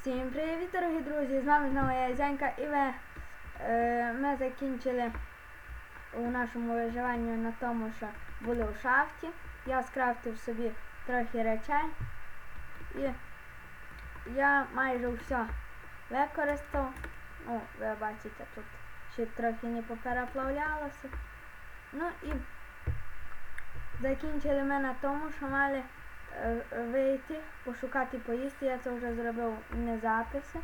Всім привіт, дорогі друзі! З вами знову я Зянька і ви, е, ми закінчили у нашому виживанні на тому, що були у шахті. Я скрафтив собі трохи речей і я майже все використав. Ну, ви бачите, тут ще трохи не попереплавлялося. Ну і закінчили ми на тому, що мали вийти, пошукати поїсти. Я це вже зробив не записи.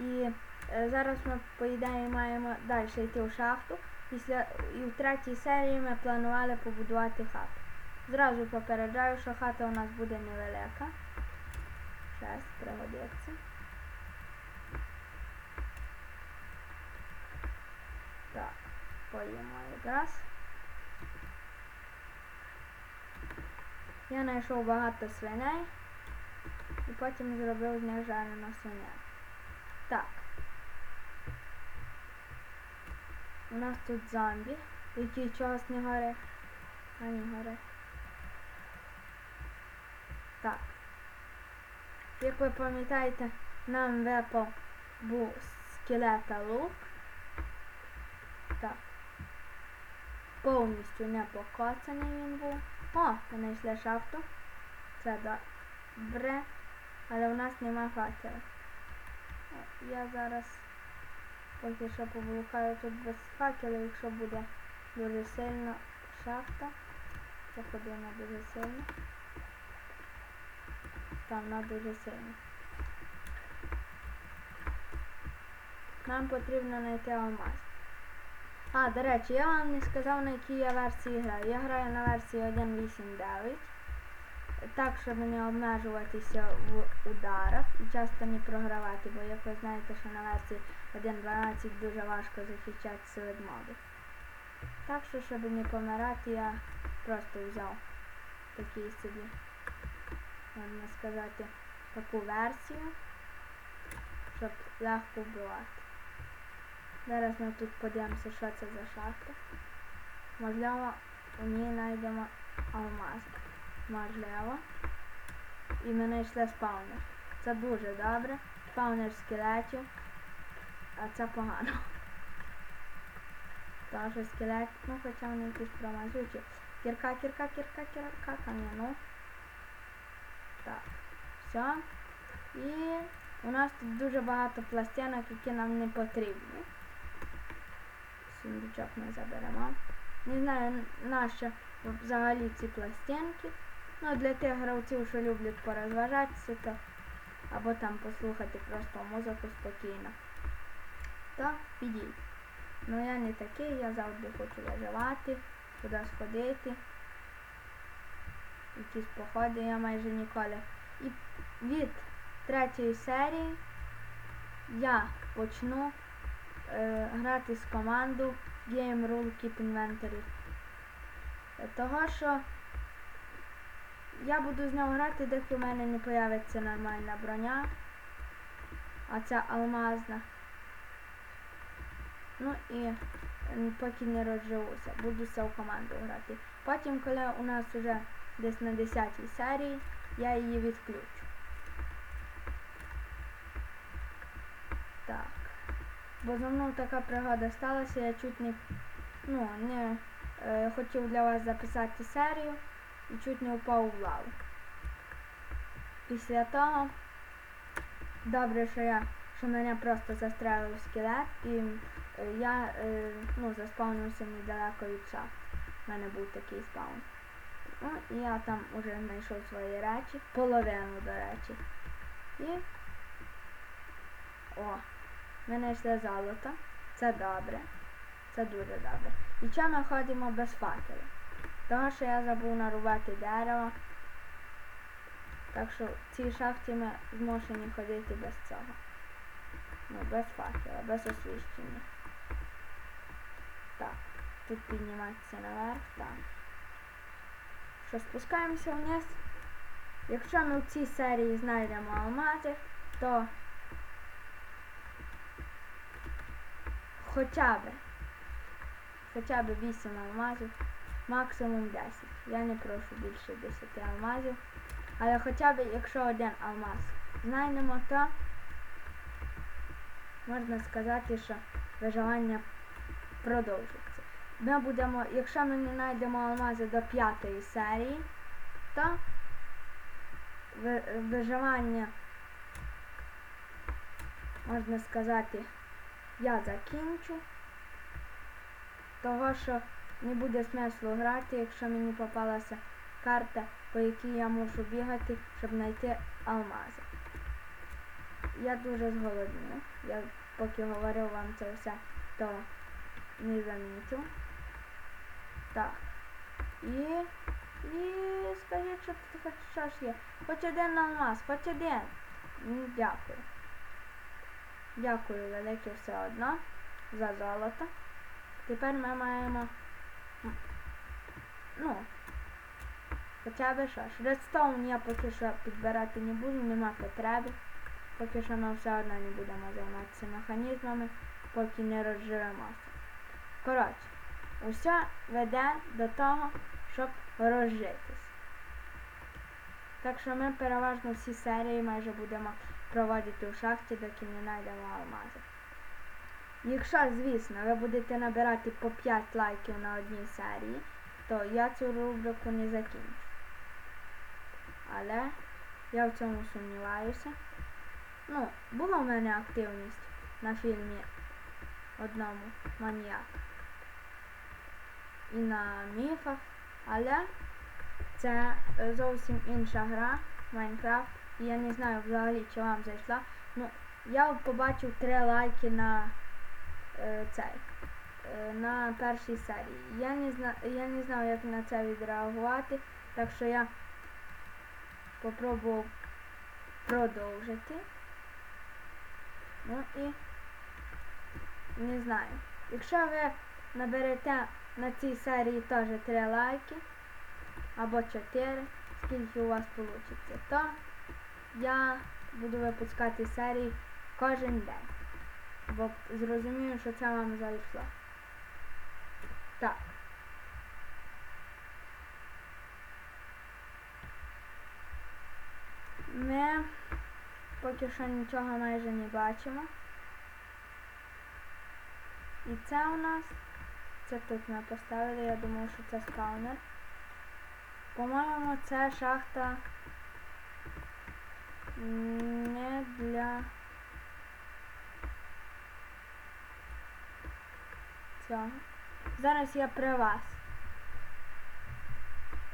І е, зараз ми, по ідеї, маємо далі йти у шахту. Після і в третій серії ми планували побудувати хату. Зразу попереджаю, що хата у нас буде невелика. Щас пригодиться. Так, поїмо якраз. Я знайшов багато свиней і потім зробив з них жарену свиня. Так. У нас тут зомбі, який чогось не горить. А не горить. Так. Як ви пам'ятаєте, нам випав був скелета лук. Так. Повністю не покоцаний він був. О, ми знайшли шахту. Це добре. Але у нас нема факела. Я зараз поки що поблукаю тут без факела, якщо буде дуже сильно шахта. Вона дуже сильно. Там вона дуже сильно. Нам потрібно знайти алмаз. А, до речі, я вам не сказав, на якій я версії граю. Я граю на версії 1.8.9. Так, щоб не обмежуватися в ударах і часто не програвати, бо як ви знаєте, що на версії 1.12 дуже важко захищатися від мобів. Так що, щоб не помирати, я просто взяв такий собі, можна сказати, таку версію, щоб легко вбивати. Зараз ми тут подивимося, що це за шахта. Можливо, у ній знайдемо алмаз. Можливо. І ми знайшли спаунер. Це дуже добре. Спаунер скелетів. А це погано. Тому скелет, ну хоча вони якісь промазучі. Кірка, кірка, кірка, кірка, кам'яну. Так. Все. І у нас тут дуже багато пластинок, які нам не потрібні сундучок ми заберемо. Не знаю, нащо взагалі ці пластинки. Ну, для тих гравців, що люблять порозважатися, то або там послухати просто музику спокійно. То підіть. Ну я не такий, я завжди хочу виживати, куди сходити. Якісь походи я майже ніколи. І від третьої серії я почну грати з команду Game Rule Keep Inventory. Е, Того що я буду з нього грати, доки в мене не появиться нормальна броня. А ця алмазна. Ну і поки не розживуся, буду з в команду грати. Потім, коли у нас вже десь на 10 серії, я її відключу. Так. Бо за мною така пригода сталася, я чуть не, ну, не е, хотів для вас записати серію і чуть не впав в лаву. Після того, добре, що я, що мене просто застрелив скелет і е, я е, ну, заспавнився недалеко від шахти. У мене був такий спаун. Ну, і я там уже знайшов свої речі, половину, до речі. І о, ми знайшли золото. Це добре. Це дуже добре. І чому ми ходимо без факела? Тому що я забув нарубати дерево. Так що в цій шахті ми змушені ходити без цього. Ну, без факела, без освіщення. Так, тут підніматися наверх, так. Що, спускаємося вниз. Якщо ми в цій серії знайдемо алмази, то хоча б хоча б 8 алмазів, максимум 10. Я не прошу більше 10 алмазів. Але хоча б якщо один алмаз знайдемо, то можна сказати, що виживання продовжиться. Ми будемо, якщо ми не знайдемо алмази до п'ятої серії, то виживання, можна сказати, я закінчу. Того, що не буде смислу грати, якщо мені попалася карта, по якій я мушу бігати, щоб знайти алмази. Я дуже зголоднів. Я поки говорив вам це все, то не замітив. Так. І. І скажіть, що тут хоч щось є. Хоч один алмаз, хоч один. Дякую. Дякую велике все одно за золото. Тепер ми маємо. Ну. Хоча б що ж. Редстоун я поки що підбирати не буду, нема потреби. Поки що ми все одно не будемо займатися механізмами, поки не розживемося. Коротше, усе веде до того, щоб розжитись. Так що ми переважно всі серії майже будемо проводити у шахті, доки не знайдемо алмази. Якщо, звісно, ви будете набирати по 5 лайків на одній серії, то я цю рубрику не закінчу. Але я в цьому сумніваюся. Ну, була в мене активність на фільмі одному маніяк. І на міфах, але це е, зовсім інша гра Майнкрафт. Я не знаю взагалі, чи вам зайшла. Ну, я побачив три лайки на е, цей. е, На першій серії. Я не зна, я не знав, як на це відреагувати, так що я попробував продовжити. Ну і не знаю. Якщо ви наберете на цій серії теж 3 лайки або 4, скільки у вас вийде, то я буду випускати серії кожен день. Бо зрозумію, що це вам зайшло. Так. Ми поки що нічого майже не бачимо. І це у нас, це тут ми поставили, я думаю, що це скаунер. По-моєму, це шахта не для цього. Зараз я при вас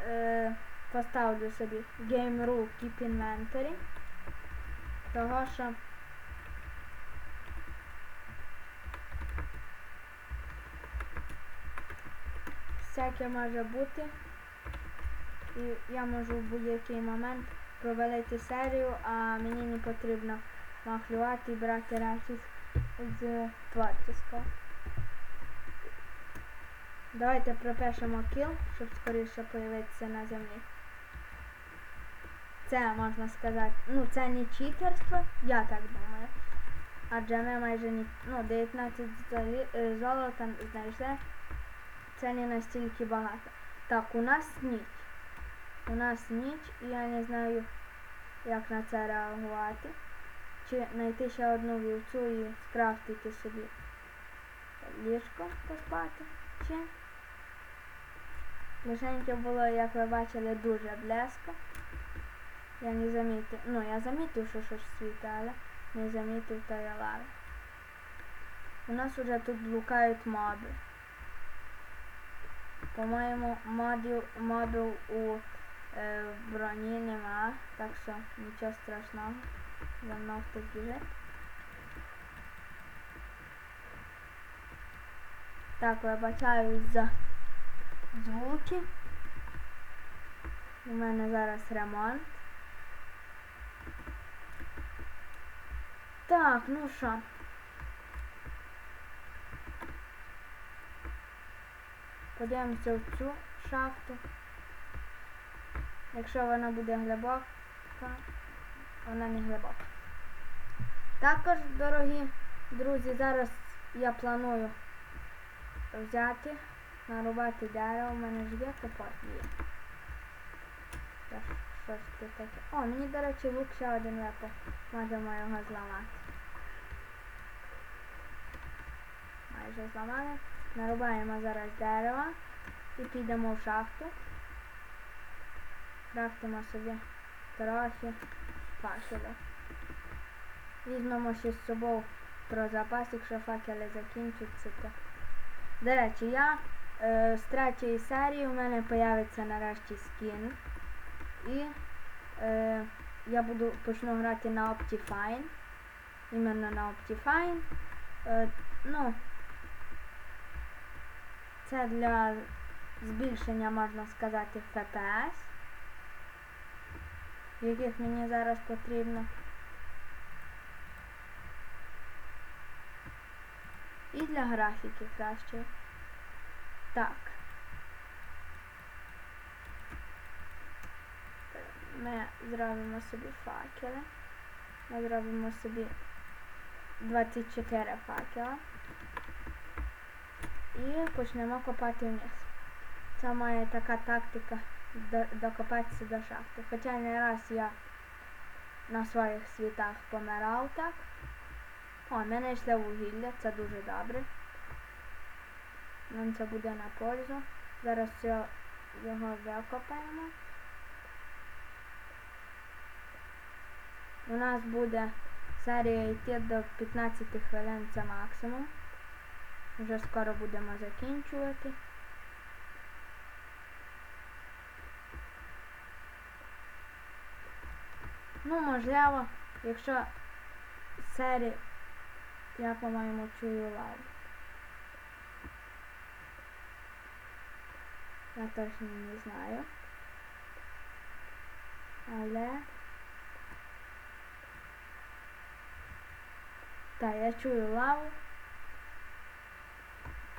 е, поставлю собі Game Keep Inventory. Того що всяке може бути. І я можу в будь-який момент провалити серію, а мені не потрібно махлювати і брати речі з творческого. Давайте пропишемо kill, щоб скоріше появитися на землі. Це можна сказати, ну це не читерство, я так думаю. Адже ми майже ні, ну 19 е, золота знайшли. Це не настільки багато. Так, у нас ніч. У нас ніч, і я не знаю, як на це реагувати. Чи знайти ще одну вівцю і скрафтити собі ліжко поспати. Чи лишеньке було, як ви бачили, дуже близько. Я не замітив, ну я замітив, що щось світить, але не замітив тої лави. У нас уже тут блукають моби. По-моєму, модів, мобів у броні нема, так що нічого страшного. За мною хтось біжить. Так, вибачаю за звуки. У мене зараз ремонт. Так, ну що. Подивимося в цю шахту. Якщо вона буде глибока, вона не глибока. Також, дорогі друзі, зараз я планую взяти, нарубати дерево. У мене ж є топор є. О, мені, до речі, лук ще один випав. Можемо його зламати. майже зламали. Нарубаємо зараз дерева і підемо в шахту. Крафтимо собі трохи факелів. Візьмемо ще з собою про запас, якщо факели закінчаться, то. До речі, я е, з третьої серії у мене появиться нарешті скін. І е, я буду почну грати на Optifine. Іменно на Optifine. Е, ну, це для збільшення, можна сказати, FPS, яких мені зараз потрібно. І для графіки краще. Так. Ми зробимо собі факели. Ми зробимо собі 24 факела. І почнемо копати вниз. Це моя така тактика до- докопатися до шахти. Хоча не раз я на своїх світах помирав так. О, мене йшло вугілля, це дуже добре. Нам це буде на пользу. Зараз його викопаємо. У нас буде серія йти до 15 хвилин, це максимум. Вже скоро будемо закінчувати. Ну, можливо, якщо серія, я, по-моєму, чую лаву. Я точно не знаю. Але... Так, я чую лаву.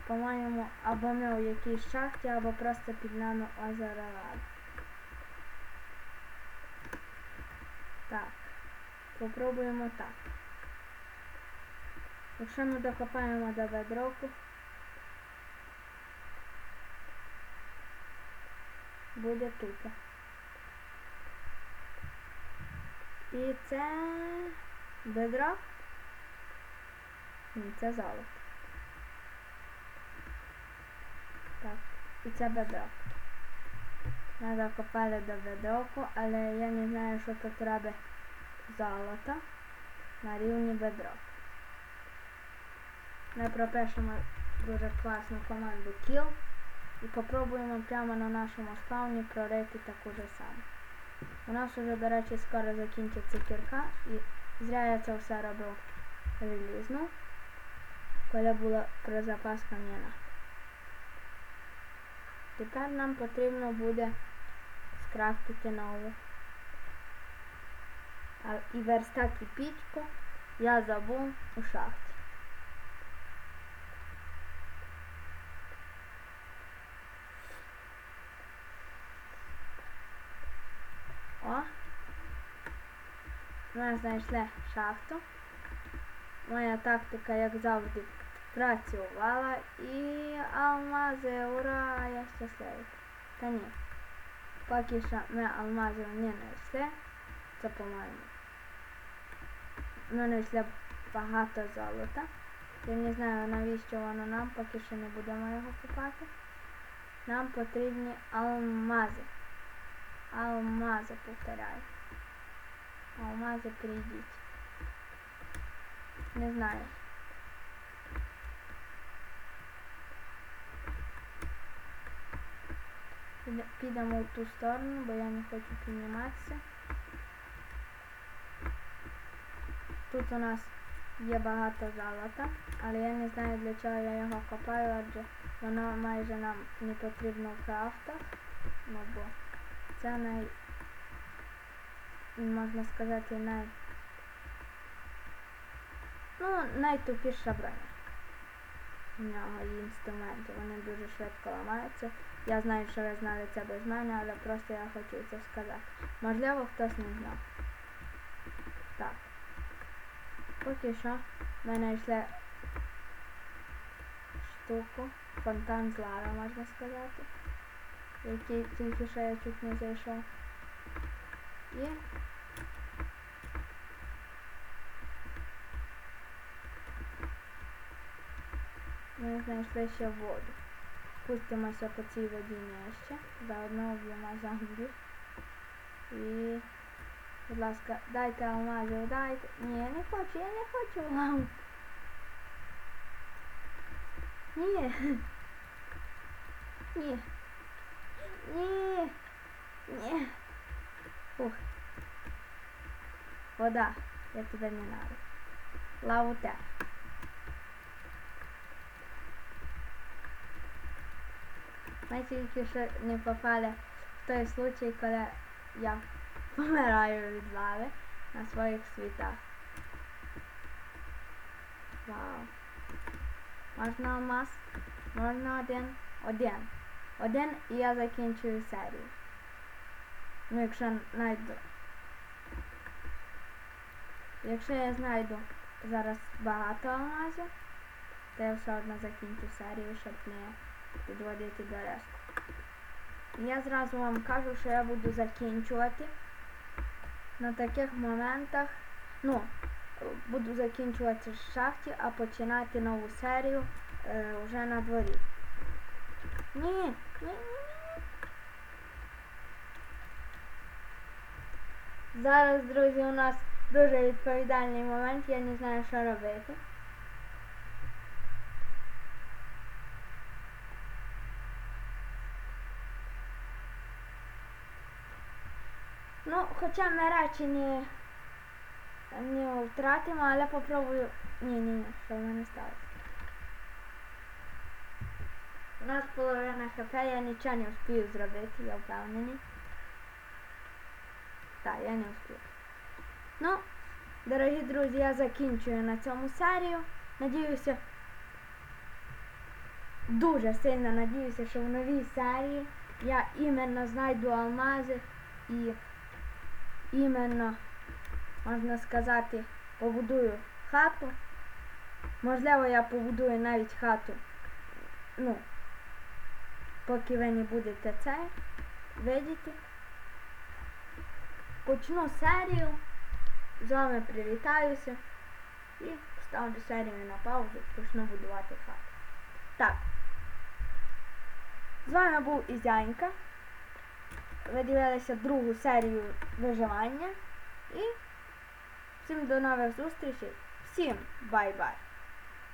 По-моєму, або ми у якійсь шахті, або просто під нами озеро лави. Так. Попробуємо так. Якщо ми докопаємо до бедроку, буде тут. І це бедрок. Ні, це золото. Так, і це бедрок. Ми докопали до бедроку, але я не знаю, що тут робить золото на рівні бедрок. Ми пропишемо дуже класну команду kill і попробуємо прямо на нашому спауні прорити таку же саму. У нас вже, до речі, скоро закінчиться кірка і зря я це все робив релізну, коли була про запас кам'яна. Тепер нам потрібно буде скрафтити нову. А і верстак і пічку я забув у шахті. О! Ми знайшли шахту. Моя тактика, як завжди, працювала і алмази, ура, я щасливий. Та ні. Поки що ми алмазів не знайшли. Це по-моєму. Ми знайшли багато золота. Я не знаю навіщо воно нам, поки що не будемо його купати. Нам потрібні алмази. Алмази, повторяю. Алмази прийдіть. Не знаю. Підемо в ту сторону, бо я не хочу підніматися. Тут у нас є багато золота, але я не знаю для чого я його копаю, адже воно майже нам не потрібно в крафтах. Ну бо це най, можна сказати, най, ну, найтупіша броня. У нього інструменти, вони дуже швидко ламаються. Я знаю, що ви знали це без мене, але просто я хочу це сказати. Можливо, хтось не знав. Так. Поки що мене йшли штуку, фонтан з лави, можна сказати. Який тільки що я чуть не зайшов. І Ми знайшли ще воду. Спустимося по цій воді нижче. Заодно вб'ємо зомбі. І, будь ласка, дайте алмазів, дайте. Ні, я не хочу, я не хочу вам. Ні. Ні. Ні. Ні. Ух. Вода. Я тебе не надо. Лаву Ми тільки не попали в той случай, коли я помираю від лави на своїх світах. Вау. Можна алмаз? Можна один? Один. Один і я закінчую серію. Ну, якщо знайду. Якщо я знайду зараз багато алмазів, то я все одно закінчу серію, щоб не підводити до решти. Я зразу вам кажу, що я буду закінчувати на таких моментах. Ну, буду закінчувати в шахті, а починати нову серію е, вже на дворі. Ні, ні, ні, ні. Зараз, друзі, у нас дуже відповідальний момент, я не знаю, що робити. Ну, хоча ми речі не, не втратимо, але попробую. Ні, ні, ні, що в мене сталося. У нас половина хп, я нічого не встиг зробити, я впевнений. Так, я не встиг. Ну, дорогі друзі, я закінчую на цьому серію. Надіюся, дуже сильно надіюся, що в новій серії я іменно знайду алмази і іменно, можна сказати, побудую хату. Можливо, я побудую навіть хату, ну, поки ви не будете це видіти. Почну серію, з вами привітаюся і ставлю серію на паузу, почну будувати хату. Так. З вами був Ізянька. Ви дивилися другу серію виживання. І всім до нових зустрічей. Всім бай-бай!